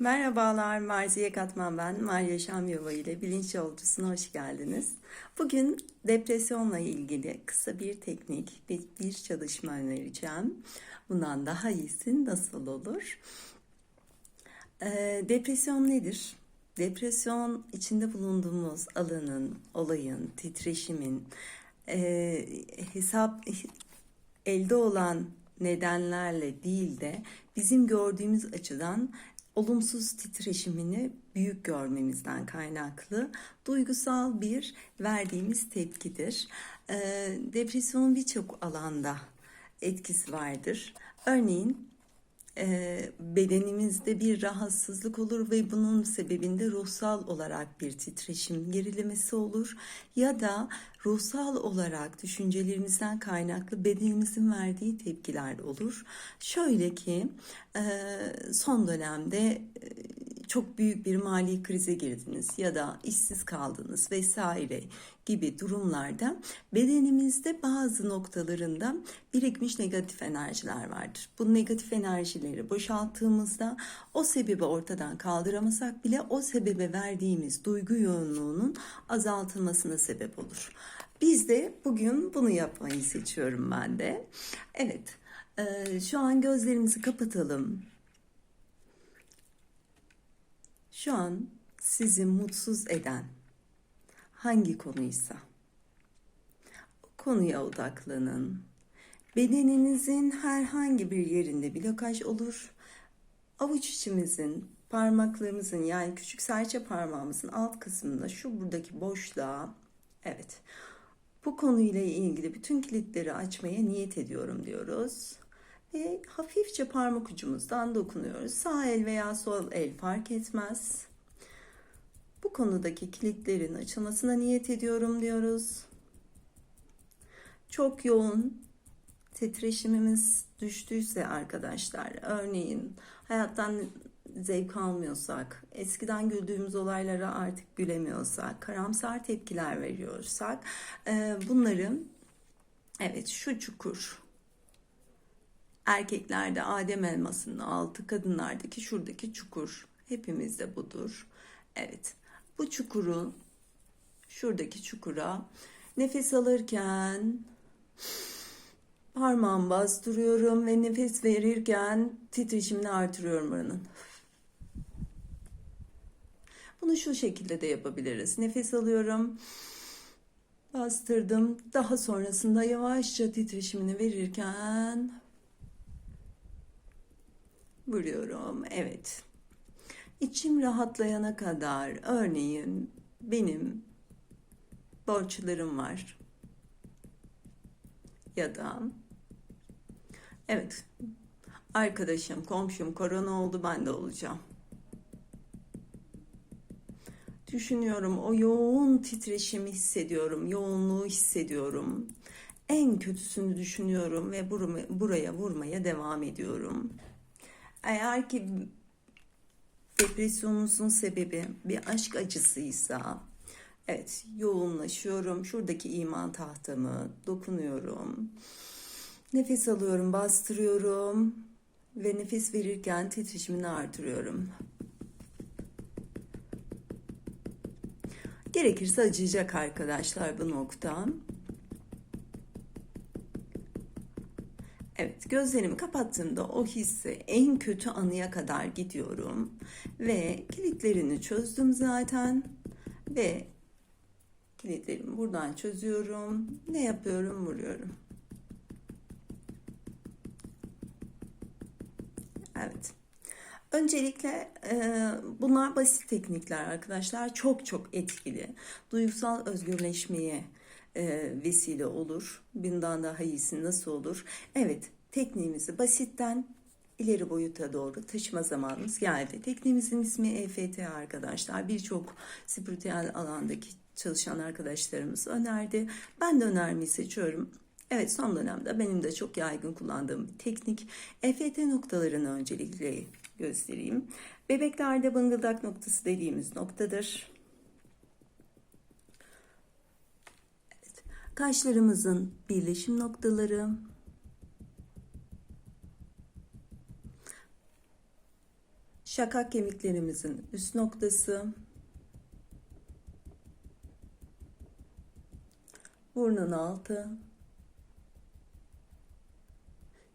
Merhabalar, Marziye Katman ben. Marya Şamyova ile Bilinç Yolcusuna hoş geldiniz. Bugün depresyonla ilgili kısa bir teknik, bir, bir çalışma önereceğim. Bundan daha iyisi nasıl olur? Ee, depresyon nedir? Depresyon içinde bulunduğumuz alanın, olayın, titreşimin, e, hesap elde olan nedenlerle değil de bizim gördüğümüz açıdan olumsuz titreşimini büyük görmemizden kaynaklı duygusal bir verdiğimiz tepkidir. Ee, depresyonun birçok alanda etkisi vardır. Örneğin bedenimizde bir rahatsızlık olur ve bunun sebebinde ruhsal olarak bir titreşim gerilemesi olur ya da ruhsal olarak düşüncelerimizden kaynaklı bedenimizin verdiği tepkiler olur. Şöyle ki son dönemde çok büyük bir mali krize girdiniz ya da işsiz kaldınız vesaire gibi durumlarda bedenimizde bazı noktalarında birikmiş negatif enerjiler vardır. Bu negatif enerjileri boşalttığımızda o sebebi ortadan kaldıramasak bile o sebebe verdiğimiz duygu yoğunluğunun azaltılmasına sebep olur. Biz de bugün bunu yapmayı seçiyorum ben de. Evet, şu an gözlerimizi kapatalım. Şu an sizi mutsuz eden hangi konuysa o konuya odaklanın. Bedeninizin herhangi bir yerinde blokaj olur. Avuç içimizin, parmaklarımızın yani küçük serçe parmağımızın alt kısmında şu buradaki boşluğa evet bu konuyla ilgili bütün kilitleri açmaya niyet ediyorum diyoruz. Ve hafifçe parmak ucumuzdan dokunuyoruz. Sağ el veya sol el fark etmez. Bu konudaki kilitlerin açılmasına niyet ediyorum diyoruz. Çok yoğun titreşimimiz düştüyse arkadaşlar, örneğin hayattan zevk almıyorsak, eskiden güldüğümüz olaylara artık gülemiyorsak, karamsar tepkiler veriyorsak, bunları evet şu çukur Erkeklerde Adem elmasının altı, kadınlardaki şuradaki çukur. Hepimizde budur. Evet. Bu çukuru şuradaki çukura nefes alırken parmağımı bastırıyorum ve nefes verirken titreşimini artırıyorum buranın. Bunu şu şekilde de yapabiliriz. Nefes alıyorum. Bastırdım. Daha sonrasında yavaşça titreşimini verirken vuruyorum. Evet. İçim rahatlayana kadar örneğin benim borçlarım var. Ya da evet arkadaşım, komşum korona oldu ben de olacağım. Düşünüyorum o yoğun titreşimi hissediyorum, yoğunluğu hissediyorum. En kötüsünü düşünüyorum ve buraya vurmaya devam ediyorum. Eğer ki depresyonunuzun sebebi bir aşk acısıysa evet yoğunlaşıyorum. Şuradaki iman tahtamı dokunuyorum. Nefes alıyorum, bastırıyorum ve nefes verirken titreşimini artırıyorum. Gerekirse acıyacak arkadaşlar bu nokta. Evet, gözlerimi kapattığımda o hissi en kötü anıya kadar gidiyorum ve kilitlerini çözdüm zaten ve kilitlerimi buradan çözüyorum. Ne yapıyorum? Vuruyorum. Evet. Öncelikle e, bunlar basit teknikler arkadaşlar. Çok çok etkili. Duygusal özgürleşmeye e, vesile olur. Bundan daha iyisi nasıl olur? Evet, tekniğimizi basitten ileri boyuta doğru taşıma zamanımız geldi. Tekniğimizin ismi EFT arkadaşlar. Birçok spiritüel alandaki çalışan arkadaşlarımız önerdi. Ben de önermeyi seçiyorum. Evet son dönemde benim de çok yaygın kullandığım bir teknik. EFT noktalarını öncelikle göstereyim. Bebeklerde bıngıldak noktası dediğimiz noktadır. Kaşlarımızın birleşim noktaları. Şakak kemiklerimizin üst noktası. Burnun altı.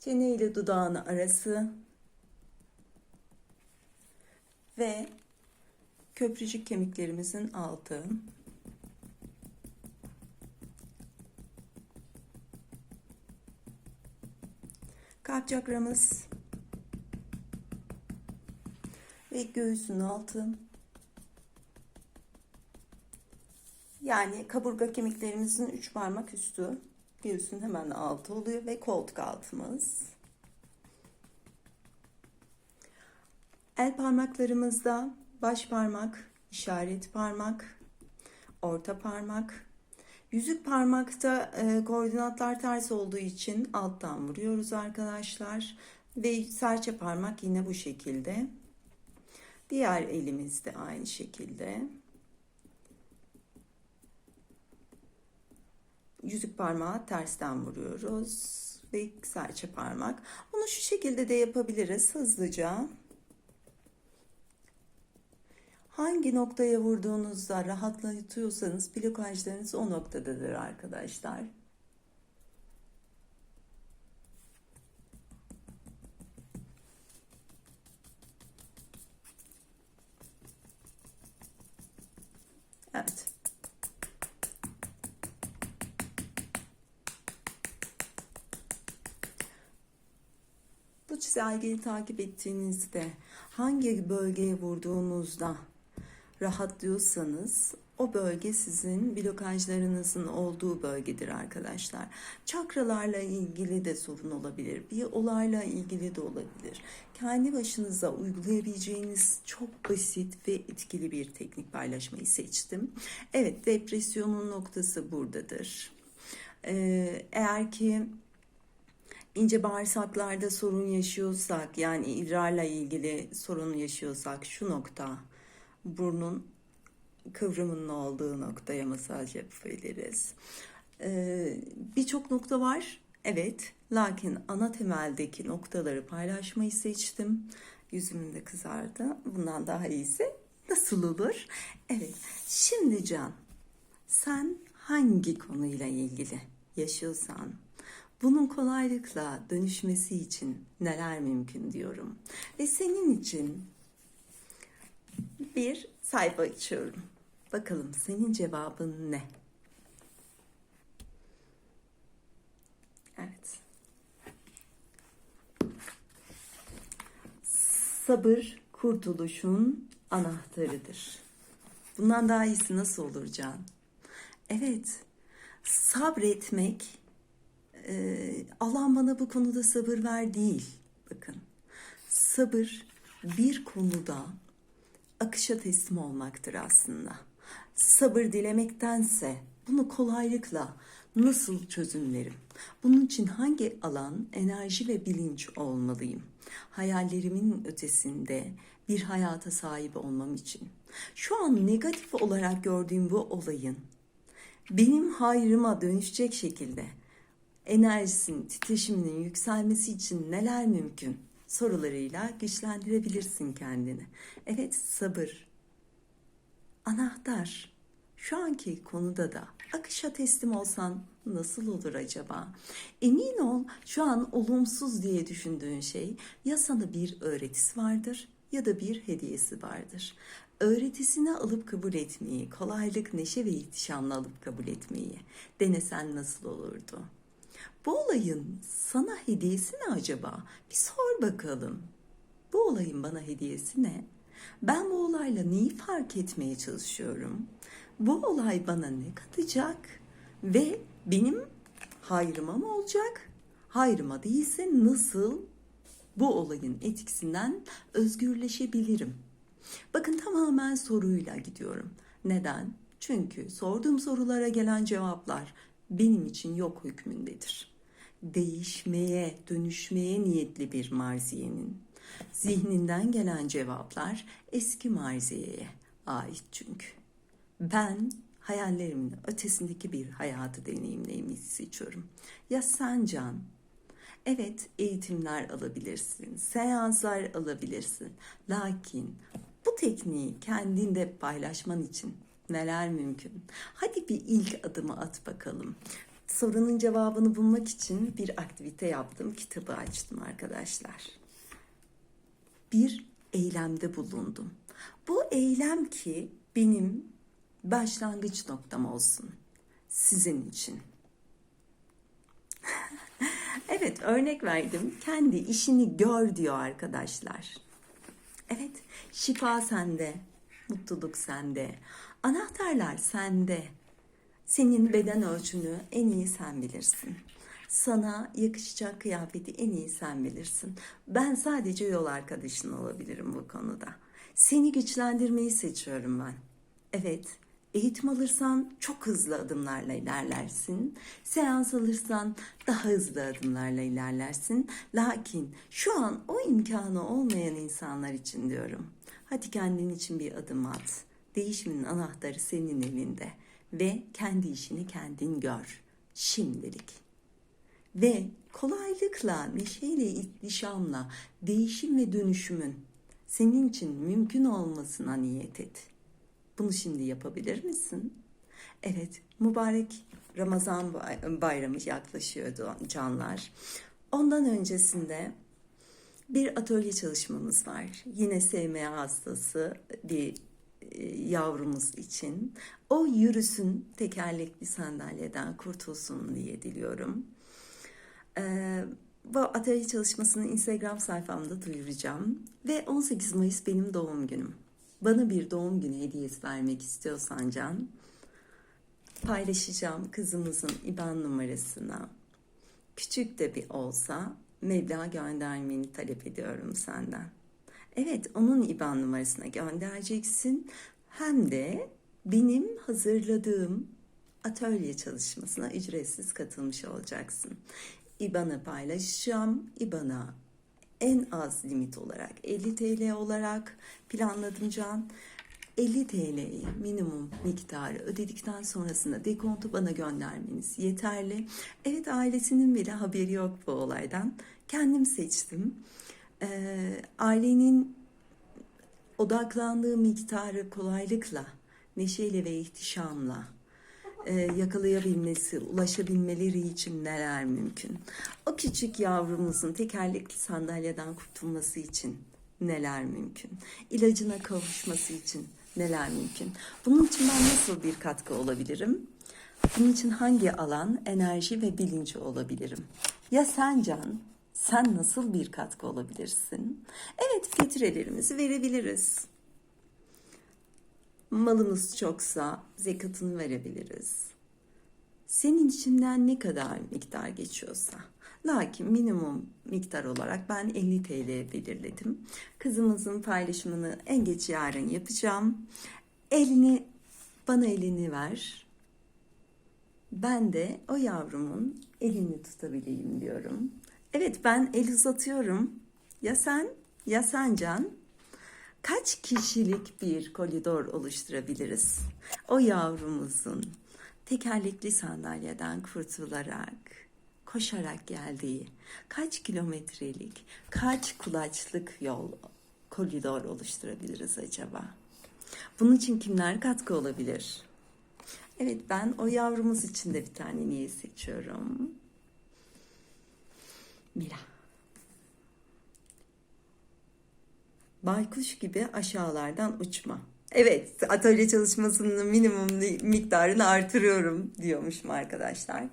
Çene ile dudağın arası. Ve köprücük kemiklerimizin altı. Kalp çakramız ve göğsün altı. Yani kaburga kemiklerimizin üç parmak üstü, göğsün hemen altı oluyor ve koltuk altımız. El parmaklarımızda baş parmak, işaret parmak, orta parmak, yüzük parmakta e, koordinatlar ters olduğu için alttan vuruyoruz arkadaşlar. Ve serçe parmak yine bu şekilde. Diğer elimiz de aynı şekilde. Yüzük parmağı tersten vuruyoruz ve serçe parmak. Bunu şu şekilde de yapabiliriz hızlıca. Hangi noktaya vurduğunuzda rahatlatıyorsanız blokajlarınız o noktadadır arkadaşlar. Evet. Bu çizelgeyi takip ettiğinizde hangi bölgeye vurduğunuzda rahatlıyorsanız o bölge sizin blokajlarınızın olduğu bölgedir arkadaşlar. Çakralarla ilgili de sorun olabilir. Bir olayla ilgili de olabilir. Kendi başınıza uygulayabileceğiniz çok basit ve etkili bir teknik paylaşmayı seçtim. Evet depresyonun noktası buradadır. Ee, eğer ki ince bağırsaklarda sorun yaşıyorsak yani idrarla ilgili sorun yaşıyorsak şu nokta burnun kıvrımının olduğu noktaya masaj yapabiliriz. Ee, Birçok nokta var. Evet. Lakin ana temeldeki noktaları paylaşmayı seçtim. Yüzümün de kızardı. Bundan daha iyisi nasıl olur? Evet. Şimdi Can, sen hangi konuyla ilgili yaşıyorsan bunun kolaylıkla dönüşmesi için neler mümkün diyorum. Ve senin için bir sayfa açıyorum. Bakalım senin cevabın ne? Evet. Sabır kurtuluşun anahtarıdır. Bundan daha iyisi nasıl olur Can? Evet. Sabretmek e, Allah bana bu konuda sabır ver değil. Bakın. Sabır bir konuda akışa teslim olmaktır aslında. Sabır dilemektense bunu kolaylıkla nasıl çözümlerim? Bunun için hangi alan, enerji ve bilinç olmalıyım? Hayallerimin ötesinde bir hayata sahip olmam için. Şu an negatif olarak gördüğüm bu olayın benim hayrıma dönüşecek şekilde enerjisinin, titreşiminin yükselmesi için neler mümkün? Sorularıyla güçlendirebilirsin kendini. Evet sabır. Anahtar. Şu anki konuda da akışa teslim olsan nasıl olur acaba? Emin ol şu an olumsuz diye düşündüğün şey ya sana bir öğretisi vardır ya da bir hediyesi vardır. Öğretisini alıp kabul etmeyi, kolaylık, neşe ve ihtişamla alıp kabul etmeyi denesen nasıl olurdu? Bu olayın sana hediyesi ne acaba? Bir sor bakalım. Bu olayın bana hediyesi ne? Ben bu olayla neyi fark etmeye çalışıyorum? Bu olay bana ne katacak? Ve benim hayrıma mı olacak? Hayrıma değilse nasıl bu olayın etkisinden özgürleşebilirim? Bakın tamamen soruyla gidiyorum. Neden? Çünkü sorduğum sorulara gelen cevaplar benim için yok hükmündedir. Değişmeye, dönüşmeye niyetli bir marziyenin zihninden gelen cevaplar eski marziyeye ait çünkü. Ben hayallerimin ötesindeki bir hayatı deneyimlemeyi seçiyorum. Ya sen Can? Evet, eğitimler alabilirsin, seanslar alabilirsin. Lakin bu tekniği kendinde paylaşman için neler mümkün? Hadi bir ilk adımı at bakalım. Sorunun cevabını bulmak için bir aktivite yaptım, kitabı açtım arkadaşlar. Bir eylemde bulundum. Bu eylem ki benim başlangıç noktam olsun sizin için. Evet, örnek verdim. Kendi işini gör diyor arkadaşlar. Evet, şifa sende, mutluluk sende, anahtarlar sende. Senin beden ölçünü en iyi sen bilirsin. Sana yakışacak kıyafeti en iyi sen bilirsin. Ben sadece yol arkadaşın olabilirim bu konuda. Seni güçlendirmeyi seçiyorum ben. Evet, eğitim alırsan çok hızlı adımlarla ilerlersin. Seans alırsan daha hızlı adımlarla ilerlersin. Lakin şu an o imkanı olmayan insanlar için diyorum. Hadi kendin için bir adım at. Değişimin anahtarı senin elinde ve kendi işini kendin gör. Şimdilik. Ve kolaylıkla, neşeyle, ihtişamla değişim ve dönüşümün senin için mümkün olmasına niyet et. Bunu şimdi yapabilir misin? Evet, mübarek Ramazan bay- bayramı yaklaşıyordu canlar. Ondan öncesinde bir atölye çalışmamız var. Yine SMA hastası bir e, yavrumuz için. O yürüsün, tekerlekli sandalyeden kurtulsun diye diliyorum. Ee, bu atölye çalışmasını Instagram sayfamda duyuracağım. Ve 18 Mayıs benim doğum günüm. Bana bir doğum günü hediyesi vermek istiyorsan Can, paylaşacağım kızımızın IBAN numarasına. Küçük de bir olsa meblağ göndermeni talep ediyorum senden. Evet, onun IBAN numarasına göndereceksin. Hem de benim hazırladığım atölye çalışmasına ücretsiz katılmış olacaksın. IBAN'ı paylaşacağım. IBAN'a en az limit olarak 50 TL olarak planladım Can. 50 TL'yi minimum miktarı ödedikten sonrasında dekontu bana göndermeniz yeterli. Evet ailesinin bile haberi yok bu olaydan. Kendim seçtim. Ee, ailenin odaklandığı miktarı kolaylıkla, neşeyle ve ihtişamla e, yakalayabilmesi, ulaşabilmeleri için neler mümkün? O küçük yavrumuzun tekerlekli sandalyeden kurtulması için neler mümkün? İlacına kavuşması için neler mümkün? Bunun için ben nasıl bir katkı olabilirim? Bunun için hangi alan, enerji ve bilinci olabilirim? Ya sen Can, sen nasıl bir katkı olabilirsin? Evet, getirilerimizi verebiliriz. Malımız çoksa zekatını verebiliriz. Senin içinden ne kadar miktar geçiyorsa. Lakin minimum miktar olarak ben 50 TL belirledim. Kızımızın paylaşımını en geç yarın yapacağım. Elini bana elini ver. Ben de o yavrumun elini tutabileyim diyorum. Evet ben el uzatıyorum. Ya sen ya sen Can kaç kişilik bir koridor oluşturabiliriz? O yavrumuzun tekerlekli sandalyeden kurtularak, koşarak geldiği kaç kilometrelik, kaç kulaçlık yol koridor oluşturabiliriz acaba? Bunun için kimler katkı olabilir? Evet ben o yavrumuz için de bir tane niye seçiyorum? Mira. Baykuş gibi aşağılardan uçma. Evet, atölye çalışmasının minimum miktarını artırıyorum diyormuşum arkadaşlar.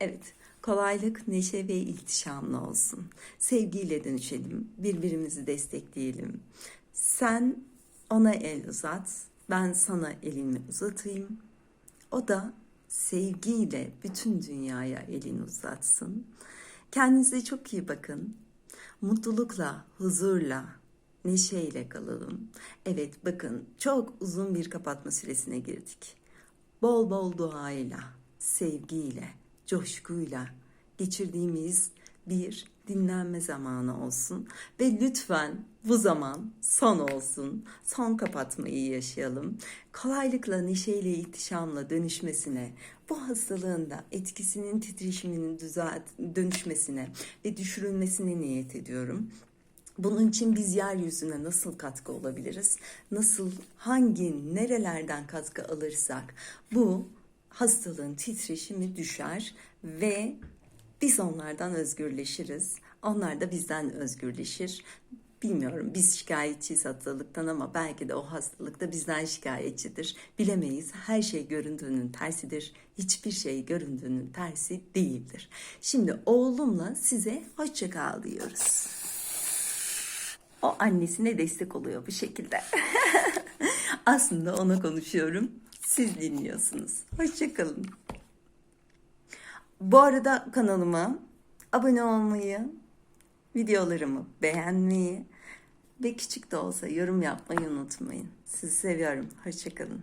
Evet, kolaylık, neşe ve ihtişamlı olsun. Sevgiyle dönüşelim, birbirimizi destekleyelim. Sen ona el uzat, ben sana elimi uzatayım. O da sevgiyle bütün dünyaya elini uzatsın. Kendinize çok iyi bakın. Mutlulukla, huzurla, neşeyle kalalım. Evet bakın çok uzun bir kapatma süresine girdik. Bol bol duayla, sevgiyle, coşkuyla geçirdiğimiz bir dinlenme zamanı olsun ve lütfen bu zaman son olsun. Son kapatmayı yaşayalım. Kolaylıkla, neşeyle, ihtişamla dönüşmesine, bu hastalığın da etkisinin titreşiminin düzelt dönüşmesine ve düşürülmesine niyet ediyorum. Bunun için biz yeryüzüne nasıl katkı olabiliriz? Nasıl, hangi, nerelerden katkı alırsak bu hastalığın titreşimi düşer ve biz onlardan özgürleşiriz. Onlar da bizden özgürleşir. Bilmiyorum biz şikayetçiyiz hastalıktan ama belki de o hastalık da bizden şikayetçidir. Bilemeyiz. Her şey göründüğünün tersidir. Hiçbir şey göründüğünün tersi değildir. Şimdi oğlumla size hoşça kal diyoruz. O annesine destek oluyor bu şekilde. Aslında ona konuşuyorum. Siz dinliyorsunuz. Hoşçakalın. Bu arada kanalıma abone olmayı, videolarımı beğenmeyi ve küçük de olsa yorum yapmayı unutmayın. Sizi seviyorum. Hoşçakalın.